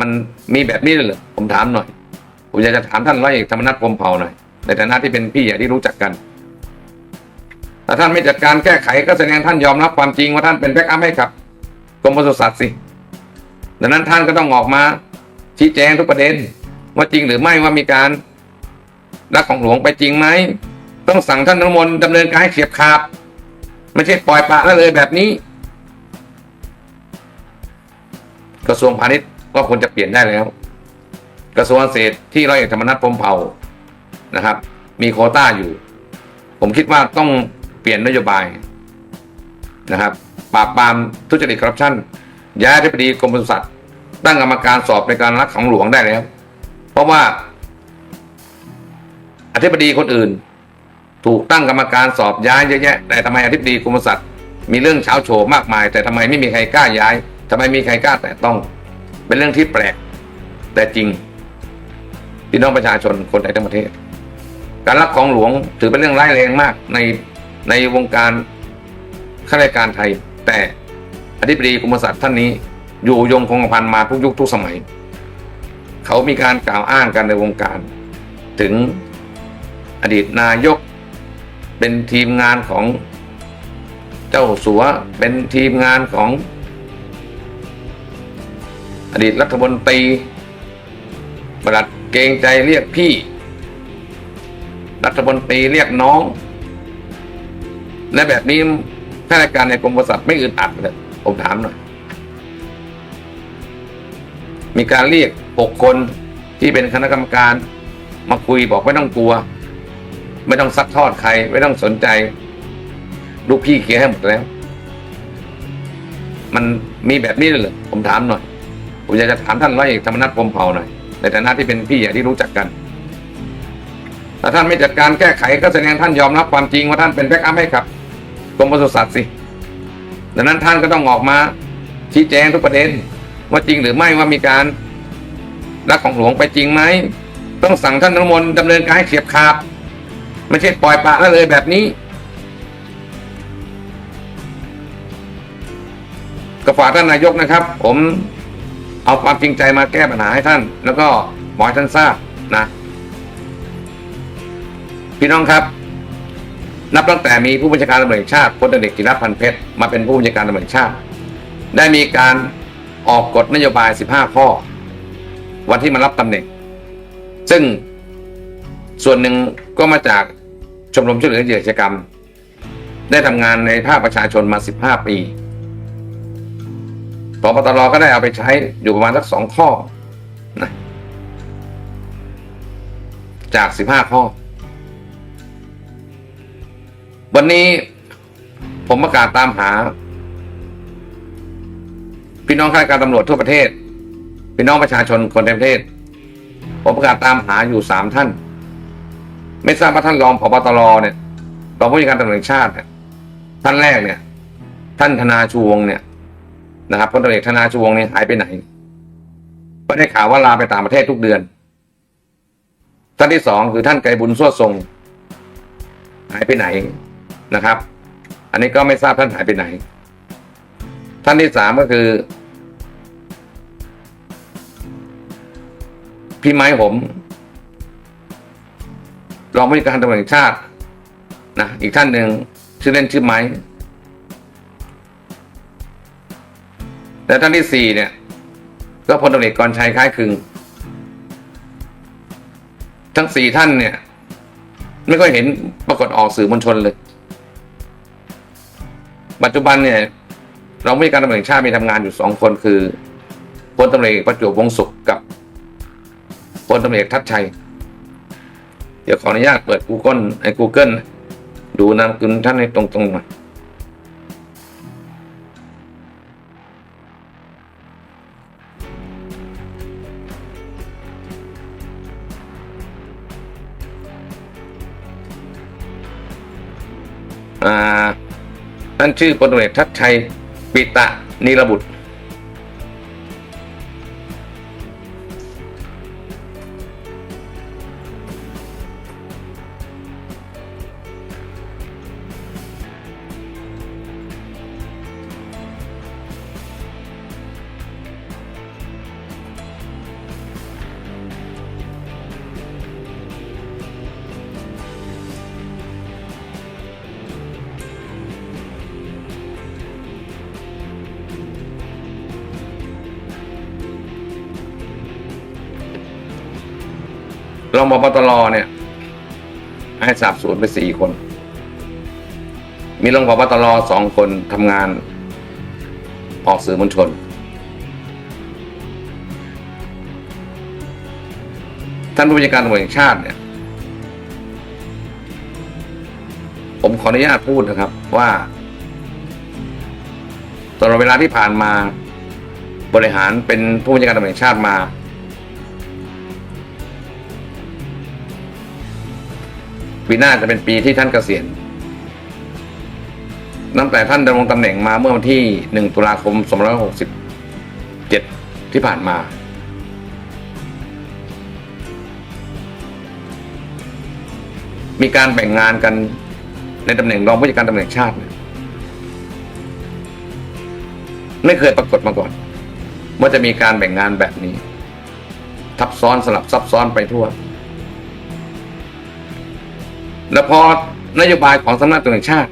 มันมีแบบนี้เลยเหรอผมถามหน่อย ผมอยากจะถามท่านร้อยเอกธรรมนัฐพรมเผ่าหน่อย ในฐานะที่เป็นพี่ใหญ่ที่รู้จักกันถ้าท่านไม่จัดการแก้ไขก็แสดงท่านยอมรับความจริงว่าท่านเป็นแบ็กอัพให้กับกรมปศุสัตว์สิ ดังนั้นท่านก็ต้องออกมาชี้แจงทุกประเด็น ว่าจริงหรือไม่ว่ามีการรักของหลวงไปจริงไหม ต้องสั่งท่านนรมนดำเนินการให้เฉียบขาดไม่ใช่ปล่อยปละละเลยแบบนี้ กระทรวงพาณิชย์ ก็ควรจะเปลี่ยนได้แล้ว กระทรวงเกษตรที่ร้อยเอกธรรมนัฐพรมเผ่านะครับ มีโคต้าอยู่ ผมคิดว่าต้องเปลี่ยนนโยบายนะครับปราบปรามทุจริตคอร์รัปชันย้ายอธิบดีกรมปศุสัตว์ตั้งกรรมการสอบในการรักของหลวงได้แล้ว เพราะว่า อธิบดีคนอื่น ถูกตั้งกรรมการสอบย้ายเยอะแยะ แต่ทำไมอธิบดีกรมปศุสัตว์มีเรื่องเช้าโชว์มากมาย แต่ทำไมไม่มีใครกล้าย้ายทำไมมีใครกล้าแต่ต้อง เป็นเรื่องที่แปลก แต่จริงพี่น้องประชาชนคนไทยทั้งประเทศ การรับของหลวงถือเป็นเรื่องร้ายแรงมากในในวงการข้าราชการไทย แต่อธิบดีกรมศาสตร์ท่านนี้ อยู่ยงคงกระพันมาทุกยุคทุกสมัย เขามีการกล่าวอ้างกันในวงการ ถึงอดีตนายกเป็นทีมงานของเจ้าสัวเป็นทีมงานของ อดีตรัฐมนตรีประหลัดเกรงใจเรียกพี่ รัฐมนตรีเรียกน้อง และแบบนี้ข้าราชการในกรมปศุสัตว์ไม่อึดอัดเลยผมถามหน่อย มีการเรียกหกคนที่เป็นคณะกรรมการมาคุยบอกไม่ต้องกลัว ไม่ต้องซักทอดใคร ไม่ต้องสนใจ ลูกพี่เคลียร์ให้หมดแล้ว มันมีแบบนี้เลยหรอผมถามหน่อย ผมอยากจะถามท่านร้อยเอกธรรมนัฐพรมเผ่าหน่อยในฐานะที่เป็นพี่ใหญ่ที่รู้จักกันถ้าท่านไม่จัดการแก้ไขก็แสดงท่านยอมรับความจริงว่าท่านเป็นแบ็กอัพให้กับกรมปศุสัตว์สิดังนั้นท่านก็ต้องออกมาชี้แจงทุกประเด็น ว่าจริงหรือไม่ว่ามีการรักของหลวงไปจริงไหมต้องสั่งท่านนรมนดำเนินการให้เฉียบขาดไม่ใช่ปล่อยปละละเลยแบบนี้ก็ฝากท่านนายกนะครับ ผม เอาความจริงใจมาแก้ปัญหาให้ท่าน แล้วก็บอกให้ท่านทราบนะ พี่น้องครับ นับตั้งแต่มีผู้บัญชาการตำรวจแห่งชาติพลตเอกจิรพันธ์เพชรมาเป็นผู้บัญชาการตำรวจแห่งชาติ ได้มีการออกกฎนโยบาย 15 ข้อ วันที่มารับตำแหน่ง ซึ่งส่วนหนึ่งก็มาจากชมรมช่วยเหลือเหยื่ออาชญากรรม ได้ทำงานในภาคประชาชนมา 15 ปี พบตรก็ได้เอาไปใช้อยู่ประมาณสักสองข้อนะจาก15ข้อ วันนี้ผมประกาศตามหา พี่น้องข้าราชการตำรวจทั่วประเทศ พี่น้องประชาชนคนในประเทศ ผมประกาศตามหาอยู่สามท่าน ไม่ทราบว่าท่านรองพบตรเนี่ยรองผู้จัดการตำรวจแห่งชาติเนี่ยท่านแรกเนี่ย ท่านธนาชูวงเนี่ย นะครับพลตำรวจเอกธนาชวงเนี่ยหายไปไหนก็ได้ข่าวว่าลาไปต่างประเทศทุกเดือน ท่านที่สองคือท่านไกรบุญสวดทรงหายไปไหนนะครับ อันนี้ก็ไม่ทราบท่านหายไปไหน ท่านที่สามก็คือ พี่ไม้ผมรองผู้การตำรวจแห่งชาตินะอีกท่านหนึ่งชื่อเล่นชื่อไม้ และท่านที่สี่เนี่ย ก็พลตำรวจเอกกรชัยคล้ายคลึง ทั้งสี่ท่านเนี่ย ไม่ค่อยเห็นปรากฏออกสื่อมวลชนเลย ปัจจุบันเนี่ย เราไม่มีการตำรวจแห่งชาติมีทำงานอยู่สองคนคือพลตำรวจเอกประจวบวงศ์สุขกับพลตำรวจเอกทัศชัย เดี๋ยวขออนุญาตเปิด Google ไอ้ Google ดูนามสกุลท่านให้ตรงๆหน่อย ท่านชื่อพลตำรวจทัศชัยปิตะนิรบุตร รองพบตรเนี่ย ให้สาบสวนไปสี่คน มีรองพบตรสองคนทำงาน ออกสื่อมวลชน ท่านผู้บัญชาการตำรวจแห่งชาติเนี่ย ผมขออนุญาตพูดนะครับว่าตลอดเวลาที่ผ่านมาบริหารเป็นผู้บัญชาการตำรวจแห่งชาติมา ปีหน้าจะเป็นปีที่ท่านเกษียณตั้งแต่ท่านดำรงตำแหน่งมาเมื่อวันที่ 1 ตุลาคม 2567 ที่ผ่านมา มีการแบ่งงานกันในตำแหน่งรองผู้จัดการตำแหน่งชาติ ไม่เคยปรากฏมาก่อนว่าจะมีการแบ่งงานแบบนี้ ทับซ้อนสลับซับซ้อนไปทั่ว แล้วพอนโยบายของสำนักตำรวจแห่งชาติ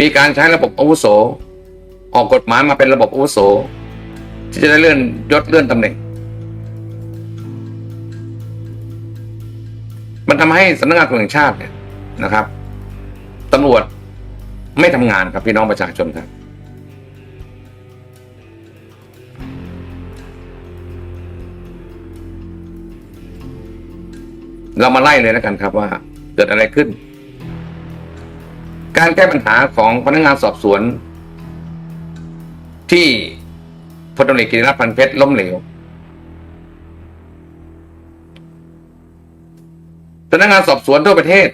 มีการใช้ระบบอาวุโส ออกกฎหมายมาเป็นระบบอาวุโส ที่จะได้เลื่อนยศเลื่อนตำแหน่ง มันทำให้สำนักงานตำรวจแห่งชาติเนี่ยนะครับตำรวจไม่ทำงานครับพี่น้องประชาชนครับ เรามาไล่เลยแล้วกันครับว่า เกิดอะไรขึ้น การแก้ปัญหาของพนักงานสอบสวน ที่พลตำรวจเอกกิติรัตน์พันเพชรล้มเหลวพนักงานสอบสวนทั่วประเทศ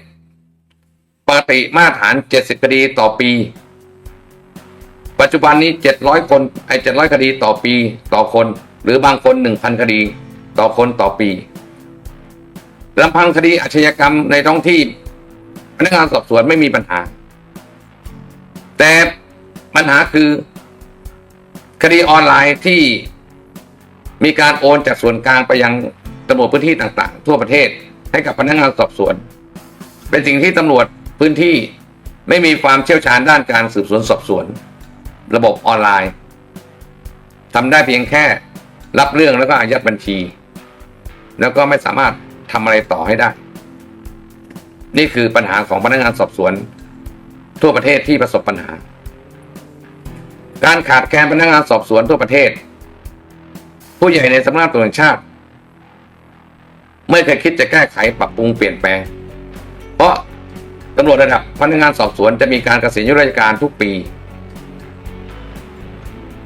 ปกติมาตรฐาน 70 คดีต่อปี ปัจจุบันนี้ 700 คนไอ้700 คดีต่อปีต่อคน หรือบางคน 1,000 คดีต่อคนต่อปี ลำพังคดีอาชญากรรมในท้องที่ พนักงานสอบสวนไม่มีปัญหา แต่ปัญหาคือ คดีออนไลน์ที่มีการโอนจากส่วนกลางไปยังตำรวจพื้นที่ต่าง ๆ ทั่วประเทศให้กับพนักงานสอบสวน เป็นสิ่งที่ตำรวจพื้นที่ไม่มีความเชี่ยวชาญด้านการสืบสวนสอบสวน ระบบออนไลน์ทำได้เพียงแค่รับเรื่องแล้วก็อายัดบัญชี แล้วก็ไม่สามารถ ทำอะไรต่อให้ได้ นี่คือปัญหาของพนักงานสอบสวน ทั่วประเทศที่ประสบปัญหา การขาดแคลนพนักงานสอบสวนทั่วประเทศ ผู้ใหญ่ในสำนักงานตำรวจชาติไม่เคยคิดจะแก้ไขปรับปรุงเปลี่ยนแปลง เพราะตำรวจระดับพนักงานสอบสวนจะมีการเกษียณยุราชการทุกปี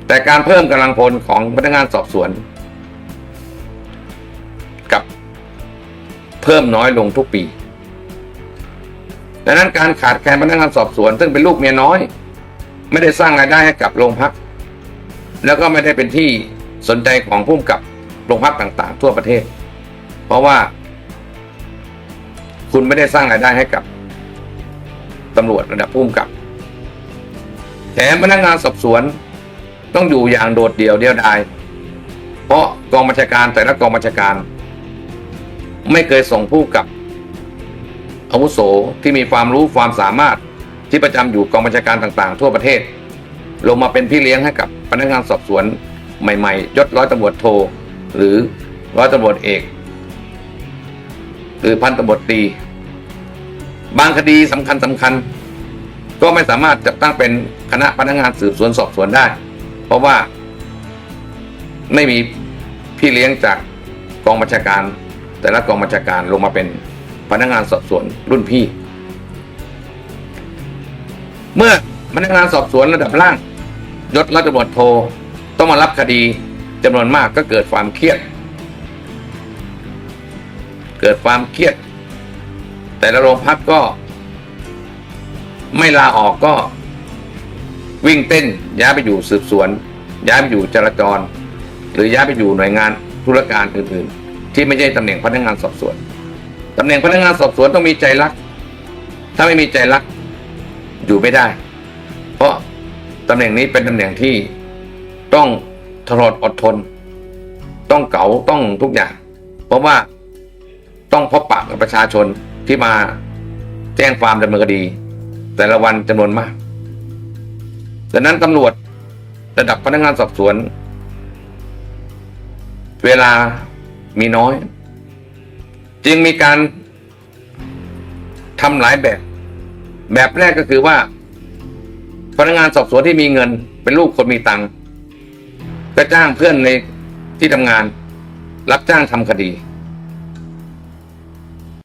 แต่การเพิ่มกำลังพลของพนักงานสอบสวน เพิ่มน้อยลงทุกปี ดังนั้นการขาดแคลนพนักงานสอบสวนซึ่งเป็นลูกเมียน้อย ไม่ได้สร้างรายได้ให้กับโรงพัก แล้วก็ไม่ได้เป็นที่สนใจของผู้กำกับโรงพักต่างๆ ทั่วประเทศ เพราะว่า คุณไม่ได้สร้างรายได้ให้กับตำรวจระดับผู้กำกับแถมพนักงานสอบสวนต้องอยู่อย่างโดดเดี่ยวเดียวดาย เพราะกองบัญชาการแต่ละกองบัญชาการ ไม่เคยส่งผู้กับอาวุโสที่มีความรู้ความสามารถที่ประจำอยู่กองบัญชาการต่างๆ ทั่วประเทศ ลงมาเป็นพี่เลี้ยงให้กับพนักงานสอบสวนใหม่ๆยศร้อยตำรวจโท หรือร้อยตำรวจเอก หรือพันตำรวจตรีบางคดีสำคัญสำคัญ ก็ไม่สามารถจัดตั้งเป็นคณะพนักงานสืบสวนสอบสวนได้ เพราะว่าไม่มีพี่เลี้ยงจากกองบัญชาการ แต่ละกองบัญชาการลงมาเป็นพนักงานสอบสวนรุ่นพี่ เมื่อพนักงานสอบสวนระดับล่างยศร้อยตำรวจโทต้องมารับคดีจำนวนมากก็เกิดความเครียด เกิดความเครียด แต่ละโรงพักก็ ไม่ลาออกก็ วิ่งเต้นย้ายไปอยู่สืบสวน ย้ายไปอยู่จราจร หรือย้ายไปอยู่หน่วยงานธุรการอื่นๆ ที่ไม่ใช่ตำแหน่งพนักงานสอบสวนตำแหน่งพนักงานสอบสวนต้องมีใจรัก ถ้าไม่มีใจรัก อยู่ไม่ได้ เพราะตำแหน่งนี้เป็นตำแหน่งที่ต้องทรอดอดทน ต้องเก๋าต้องทุกอย่าง เพราะว่าต้องพบปะกับประชาชนที่มาแจ้งความดำเนินคดี แต่ละวันจำนวนมากดังนั้นตำรวจระดับพนักงานสอบสวน เวลา มีน้อย จึงมีการทำหลายแบบ แบบแรกก็คือว่า พนักงานสอบสวนที่มีเงิน เป็นลูกคนมีตังค์ก็จ้างเพื่อนในที่ทำงาน รับจ้างทำคดี